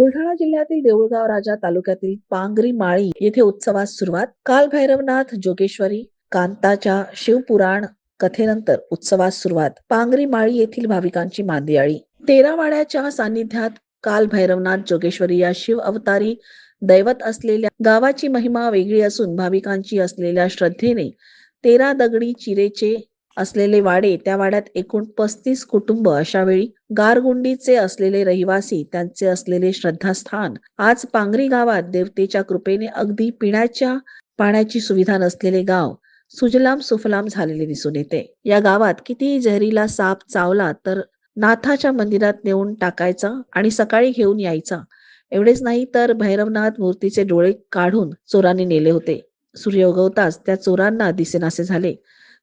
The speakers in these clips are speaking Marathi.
बुलढाणा जिल्ह्यातील देऊळगाव राजा तालुक्यातील पांगरी माळी येथे उत्सवास सुरुवात. काल भैरवनाथ जोगेश्वरी कांताच्या शिवपुराण कथेनंतर उत्सवास सुरुवात. पांगरी माळी येथील भाविकांची मांदियाळी. तेरावाड्याच्या सान्निध्यात काल भैरवनाथ जोगेश्वरी या शिव अवतारी दैवत असलेल्या गावाची महिमा वेगळी असून भाविकांची असलेल्या श्रद्धेने तेरा दगडी चिरेचे असलेले वाडे त्या वाड्यात एकूण पस्तीस कुटुंब अशा वेळी गारगुंडीचे असलेले रहिवासी त्यांचे असलेले श्रद्धास्थान. आज पांगरी गावात देवतेच्या कृपेने अगदी पिण्याच्या पाण्याची सुविधा नसलेले गाव सुजलाम सुफलाम झालेले दिसून येते. या गावात कितीही जहरीला साप चावला तर नाथाच्या मंदिरात नेऊन टाकायचा आणि सकाळी घेऊन यायचा. एवढेच नाही तर भैरवनाथ मूर्तीचे डोळे काढून चोरांनी नेले होते. सूर्य उगवताच त्या चोरांना दिसेनासे झाले.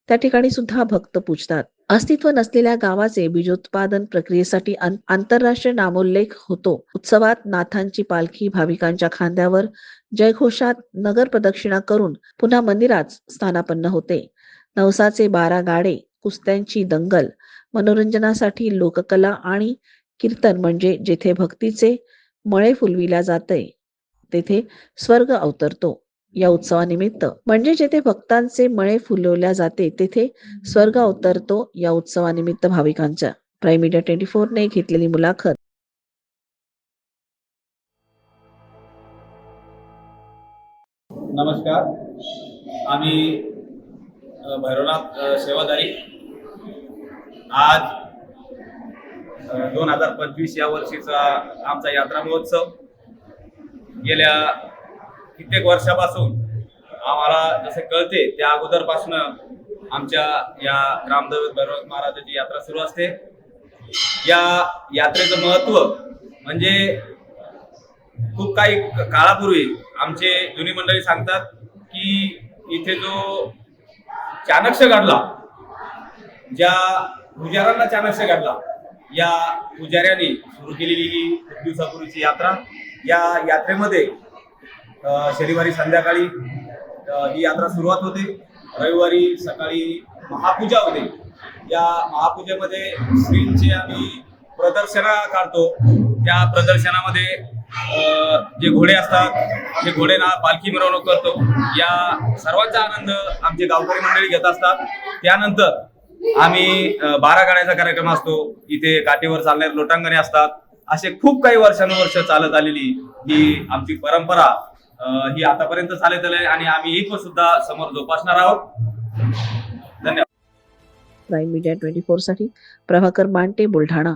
त्या ठिकाणी सुद्धा भक्त पूजतात. अस्तित्व नसलेल्या गावाचे बीजोत्पादन प्रक्रियेसाठी आंतरराष्ट्रीय नामोल्लेख होतो. उत्सवात नाथांची पालखी भाविकांच्या खांद्यावर जयघोषात नगर प्रदक्षिणा करून पुन्हा मंदिरात स्थानापन्न होते. नवसाचे बारा गाडे कुस्त्यांची दंगल मनोरंजनासाठी लोककला आणि कीर्तन म्हणजे जेथे भक्तीचे मळे फुलविल्या जाते तेथे स्वर्ग अवतरतो. या उत्सवानिमित्त. म्हणजे जेथे भक्तांचे मळे फुलवल्या जाते तेथे स्वर्ग अवतरतो या उत्सवानिमित्त भाविकांच्या. प्राईम मीडिया ट्वेंटी फोर ने घेतलेली मुलाखत. नमस्कार. आम्ही भैरवनाथ सेवादारी. आज दोन हजार पंचवीस या वर्षीचा आमचा यात्रा महोत्सव. गेल्या कित्येक वर्षापासून आम्हाला जसे कळते त्या अगोदरपासून आमच्या या रामदेव भैरव महाराजाची यात्रा सुरू असते. या यात्रेचं महत्त्व म्हणजे खूप काही काळापूर्वी आमचे जुनी मंडळी सांगतात की इथे जो चाणक्य घडला ज्या पुजाऱ्यांना चाणक्य घडला या पुजाऱ्यांनी सुरू केलेली ही दिवसापूर्वीची यात्रा. या यात्रेमध्ये शनिवारी संध्याकाळी ही यात्रा सुरुवात होते. रविवारी सकाळी महापूजा होते. या महापूजेमध्ये श्रींचे आम्ही प्रदर्शना काढतो. त्या प्रदर्शनामध्ये जे घोडे असतात ते घोडे ना पालखी मिरवणूक करतो या सर्वांचा आनंद आमचे गावकरी मंडळी घेत असतात. त्यानंतर आम्ही बारा गाड्याचा कार्यक्रम असतो. इथे काठीवर चालणारे लोटांगणे असतात. असे खूप काही वर्षानुवर्ष चालत आलेली ही आमची परंपरा. ही आतापर्यंत चालत आली आणि आम्ही ही पण सुद्धा समोर जोपासणार आहोत. धन्यवाद. प्राईम मीडिया ट्वेंटी फोरसाठी प्रभाकर मांटे बुलढाणा.